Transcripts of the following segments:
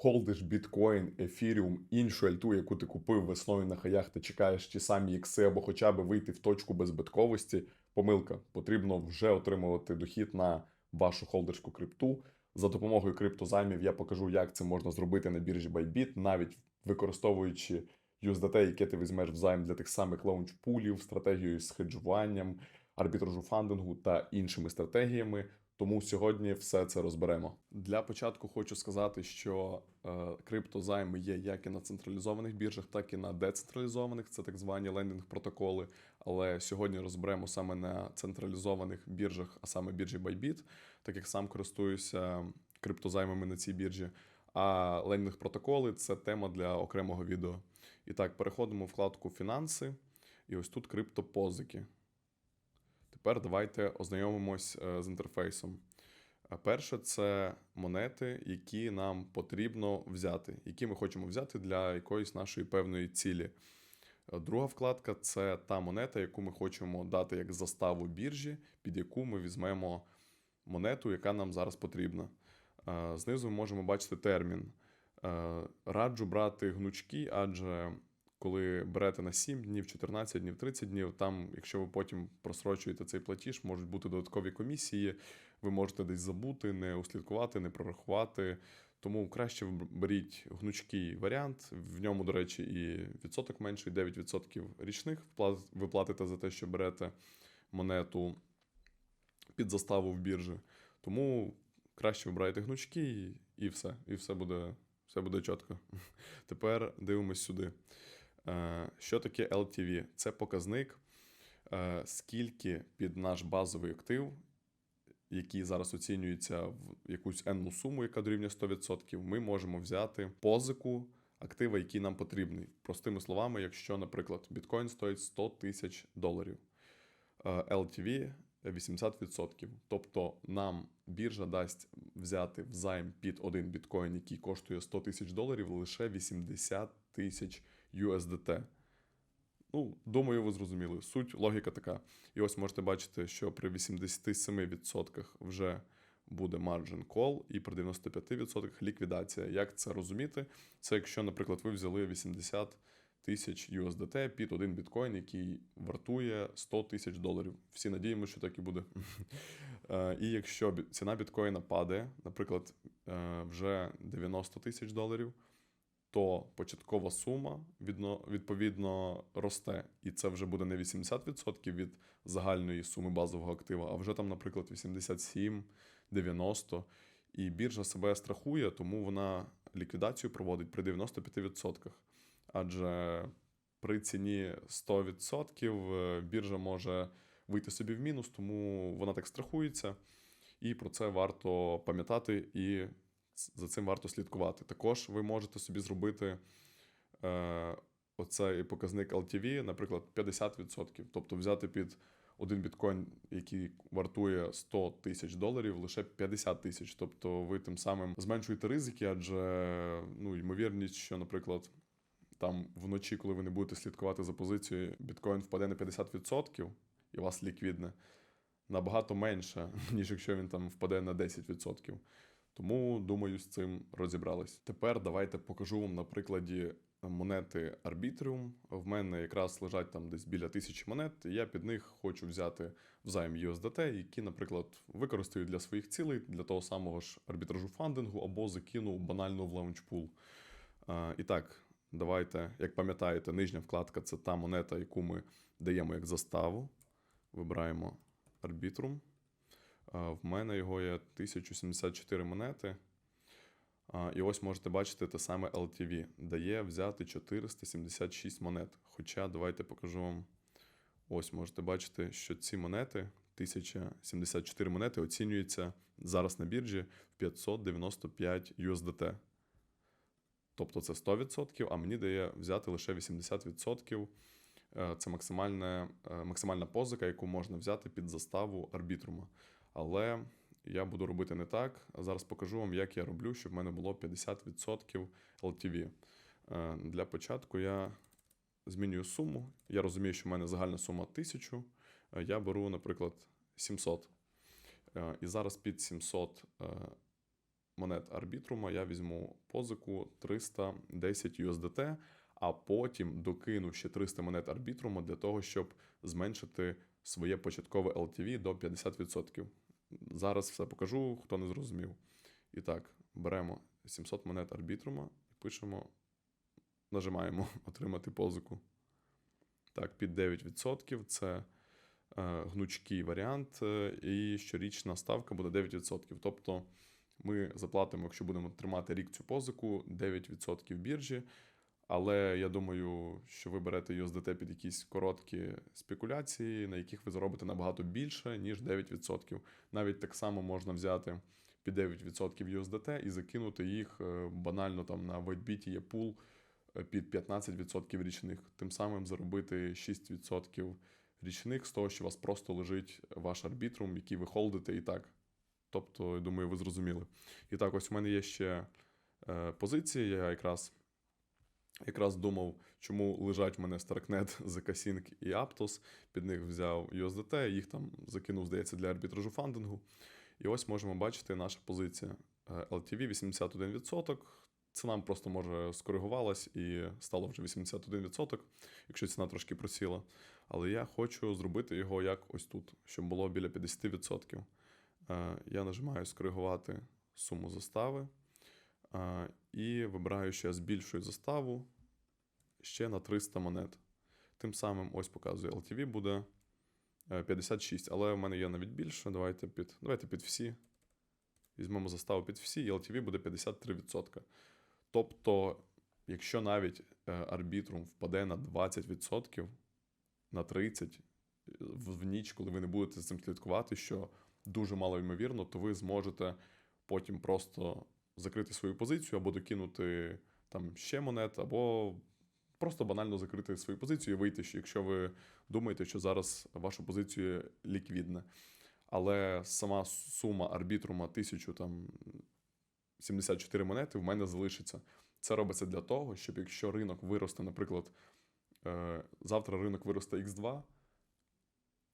холдиш біткоін, ефіріум, іншу альту, яку ти купив весною на хаях та чекаєш ті самі ікси або хоча б вийти в точку безбитковості, помилка. Потрібно вже отримувати дохід на вашу холдерську крипту. За допомогою криптозаймів я покажу, як це можна зробити на біржі Bybit, навіть використовуючи USDT, яке ти візьмеш взайм для тих самих лаунчпулів, стратегією з хеджуванням, арбітражу фандингу та іншими стратегіями. Тому сьогодні все це розберемо. Для початку хочу сказати, що е, криптозайми є як і на централізованих біржах, так і на децентралізованих, це так звані лендінг протоколи. Але сьогодні розберемо саме на централізованих біржах, а саме біржі Bybit, так як сам користуюся криптозаймами на цій біржі. А лендінг протоколи це тема для окремого відео. І так, переходимо вкладку Фінанси, і ось тут криптопозики. Тепер давайте ознайомимось е, з інтерфейсом. Е, Перше, це монети, які нам потрібно взяти, які ми хочемо взяти для якоїсь нашої певної цілі. Е, Друга вкладка це та монета, яку ми хочемо дати як заставу біржі, під яку ми візьмемо монету, яка нам зараз потрібна. Знизу ми можемо бачити термін. Раджу брати гнучки, адже коли берете на 7 днів, 14 днів, 30 днів, там, якщо ви потім просрочуєте цей платіж, можуть бути додаткові комісії, ви можете десь забути, не услідкувати, не прорахувати. Тому краще беріть гнучкий варіант. В ньому, до речі, і відсоток менший, 9% річних ви платите за те, що берете монету під заставу в біржі. Тому краще вибирайте гнучки і, і все. І все буде, все буде чітко. Тепер дивимось сюди. Е, Що таке LTV? Це показник, е, скільки під наш базовий актив, який зараз оцінюється в якусь енну суму, яка дорівнює 100%, ми можемо взяти позику актива, який нам потрібний. Простими словами, якщо, наприклад, біткоін стоїть 100 тисяч доларів, е, LTV 80%. Тобто нам біржа дасть взяти взайм під один біткоін, який коштує 100 тисяч доларів, лише 80 тисяч USDT. Ну, думаю, ви зрозуміли. Суть, логіка така. І ось можете бачити, що при 87% вже буде margin call, і при 95% ліквідація. Як це розуміти? Це якщо, наприклад, ви взяли 80 тисяч USDT під один біткоін, який вартує 100 тисяч доларів. Всі надіємося, що так і буде. Е, І якщо ціна біткоїна падає, наприклад, е, вже 90 тисяч доларів, то початкова сума відповідно росте. І це вже буде не 80% від загальної суми базового актива, а вже там, наприклад, 87, 90. І біржа себе страхує, тому вона ліквідацію проводить при 95%. Адже при ціні 100% е, біржа може вийти собі в мінус, тому вона так страхується. І про це варто пам'ятати і за цим варто слідкувати. Також ви можете собі зробити е, оцей показник LTV, наприклад, 50%. Тобто взяти під один біткоін, який вартує 100 тисяч доларів, лише 50 тисяч. Тобто ви тим самим зменшуєте ризики, адже ну, ймовірність, що, наприклад, там вночі, коли ви не будете слідкувати за позицією, біткоін впаде на 50% і вас ліквідне набагато менше, ніж якщо він там впаде на 10%. Тому, думаю, з цим розібрались. Тепер давайте покажу вам на прикладі монети Arbitrium. В мене якраз лежать там десь біля тисячі монет, і я під них хочу взяти взайм USDT, які, наприклад, використаю для своїх цілей, для того самого ж арбітражу фандингу або закину банально в лаунчпул. Е, І так, давайте, як пам'ятаєте, нижня вкладка це та монета, яку ми даємо як заставу. Вибираємо Arbitrum. В мене його є 1074 монети. І ось можете бачити те саме LTV. Дає взяти 476 монет. Хоча давайте покажу вам. Ось можете бачити, що ці монети, 1074 монети, оцінюються зараз на біржі в 595 USDT. Тобто це 100%, а мені дає взяти лише 80%. Е, Це максимальна, е, максимальна позика, яку можна взяти під заставу арбітрума. Але я буду робити не так. Зараз покажу вам, як я роблю, щоб в мене було 50% LTV. Е, Для початку я змінюю суму. Я розумію, що в мене загальна сума 1000. Е, Я беру, наприклад, 700. Е, І зараз під 700 е, монет арбітрума я візьму позику 310 USDT, а потім докину ще 300 монет арбітрума для того, щоб зменшити своє початкове LTV до 50%. Зараз все покажу, хто не зрозумів. І так, беремо 700 монет арбітрума і пишемо, нажимаємо отримати позику. Так, під 9% це е, гнучкий варіант, е, і щорічна ставка буде 9%. Тобто ми заплатимо, якщо будемо тримати рік цю позику, 9% біржі. Але я думаю, що ви берете USDT під якісь короткі спекуляції, на яких ви заробите набагато більше, ніж 9%. Навіть так само можна взяти під 9% USDT і закинути їх е, банально там на WhiteBit є пул е, під 15% річних. Тим самим заробити 6% річних з того, що у вас просто лежить ваш арбітрум, який ви холдите і так. Тобто, я думаю, ви зрозуміли. І так, ось у мене є ще е, позиції. Я якраз якраз думав, чому лежать в мене Starknet, ZK-Sync і Aptos. Під них взяв USDT, їх там закинув, здається, для арбітражу фандингу. І ось можемо бачити наша позиція Е, LTV 81%. Ціна просто може скоригувалась і стало вже 81%, якщо ціна трошки просіла. Але я хочу зробити його як ось тут, щоб було біля 50%. Е, Я нажимаю скоригувати суму застави. Е, І вибираю, що я збільшую заставу ще на 300 монет. Тим самим, ось показує LTV буде е, 56, але в мене є навіть більше. Давайте під, давайте під всі. Візьмемо заставу під всі, і LTV буде 53%. Тобто, якщо навіть е, арбітрум впаде на 20%, на 30% в, в ніч, коли ви не будете з цим слідкувати, що дуже мало ймовірно, то ви зможете потім просто закрити свою позицію або докинути там ще монет, або просто банально закрити свою позицію і вийти, що якщо ви думаєте, що зараз ваша позиція ліквідна. Але сама сума арбітрума 1000 там 74 монети в мене залишиться. Це робиться для того, щоб якщо ринок виросте, наприклад, е, завтра ринок виросте X2,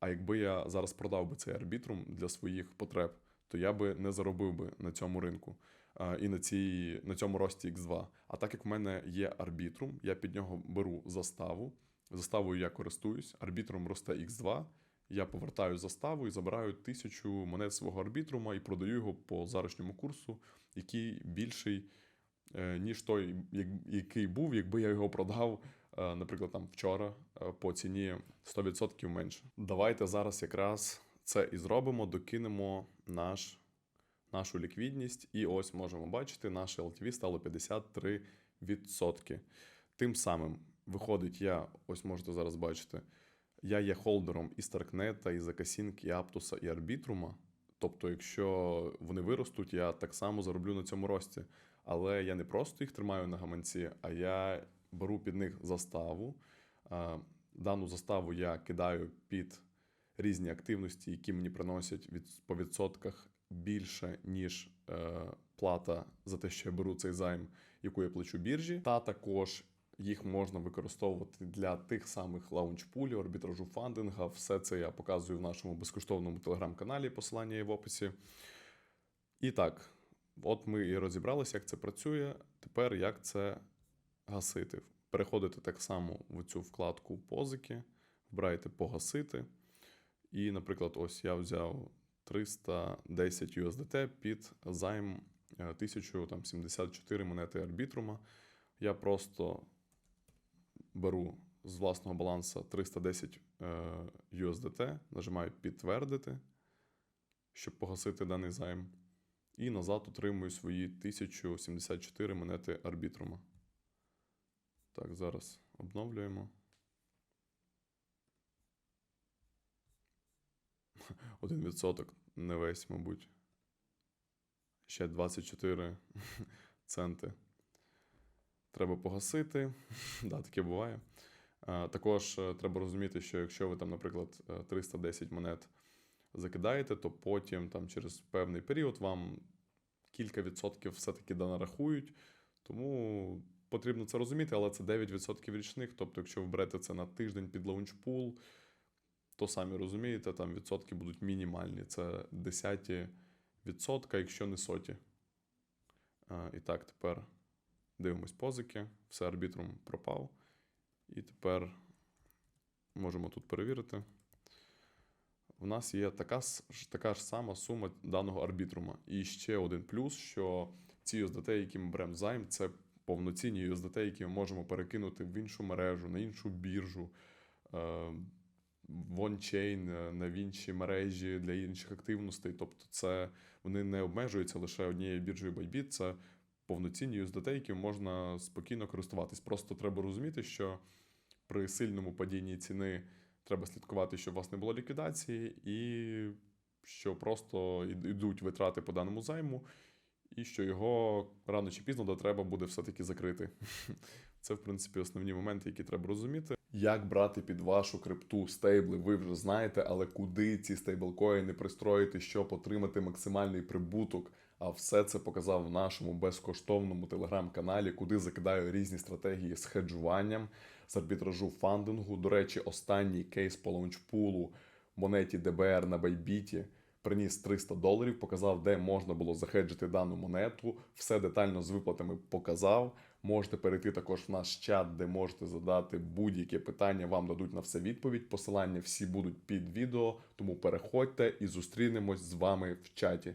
а якби я зараз продав би цей арбітрум для своїх потреб, то я би не заробив би на цьому ринку і на, цій, на цьому рості X2. А так як в мене є арбітрум, я під нього беру заставу. Заставою я користуюсь, арбітрум росте X2. Я повертаю заставу і забираю тисячу монет свого арбітрума і продаю його по заручному курсу, який більший, е, ніж той, як- який був, якби я його продав, е, наприклад, там вчора е, по ціні 100% менше. Давайте зараз якраз це і зробимо, докинемо наш, нашу ліквідність, і ось можемо бачити, наше LTV стало 53%. Тим самим виходить, я ось можете зараз бачити. Я є холдером і Старкнета, і Закасінк, і Аптуса, і Арбітрума. Тобто, якщо вони виростуть, я так само зароблю на цьому рості. Але я не просто їх тримаю на гаманці, а я беру під них заставу. Дану заставу я кидаю під різні активності, які мені приносять від, по відсотках більше, ніж е, плата за те, що я беру цей займ, яку я плачу біржі. Та також їх можна використовувати для тих самих лаунчпулів, арбітражу фандинга. Все це я показую в нашому безкоштовному телеграм-каналі. Посилання є в описі. І так, от ми і розібралися, як це працює. Тепер як це гасити. Переходите так само в цю вкладку позики, вбираєте погасити. І, наприклад, ось я взяв 310 USDT під займ е, 1074 монети арбітрума. Я просто беру з власного балансу 310 е, USDT, нажимаю підтвердити, щоб погасити даний займ. І назад отримую свої 1074 монети арбітрума. Так, зараз обновлюємо. Один відсоток, не весь, мабуть. Ще 24 центи. Треба погасити. да, таке буває. Також е, треба розуміти, що якщо ви там, наприклад, е, 310 монет закидаєте, то потім там через певний період вам кілька відсотків все-таки да нарахують. Тому потрібно це розуміти, але це 9% річних. Тобто, якщо ви берете це на тиждень під лаунчпул, то самі розумієте, там відсотки будуть мінімальні. Це десяті відсотка, якщо не соті. І так, тепер дивимось позики, все арбітрум пропав. І тепер можемо тут перевірити. В нас є така, така ж сама сума даного арбітрума. І ще один плюс, що ці USDT, які ми беремо займ, це повноцінні USDT, які ми можемо перекинути в іншу мережу, на іншу біржу, е, в ончейн, на в інші мережі для інших активностей. Тобто, це вони не обмежуються лише однією біржею Bybit, це повноцінні USDT, які можна спокійно користуватись. Просто треба розуміти, що при сильному падінні ціни треба слідкувати, щоб у вас не було ліквідації, і що просто ідуть витрати по даному займу, і що його рано чи пізно до треба буде все-таки закрити. Це, в принципі, основні моменти, які треба розуміти. Як брати під вашу крипту стейбли, ви вже знаєте, але куди ці стейблкоїни пристроїти, щоб отримати максимальний прибуток. А все це показав в нашому безкоштовному телеграм-каналі, куди закидаю різні стратегії з хеджуванням, з арбітражу фандингу. До речі, останній кейс по лаунчпулу монеті ДБР на Байбіті приніс 300 доларів, показав, де можна було захеджити дану монету. Все детально з виплатами показав. Можете перейти також в наш чат, де можете задати будь-яке питання. Вам дадуть на все відповідь. Посилання всі будуть під відео. Тому переходьте і зустрінемось з вами в чаті.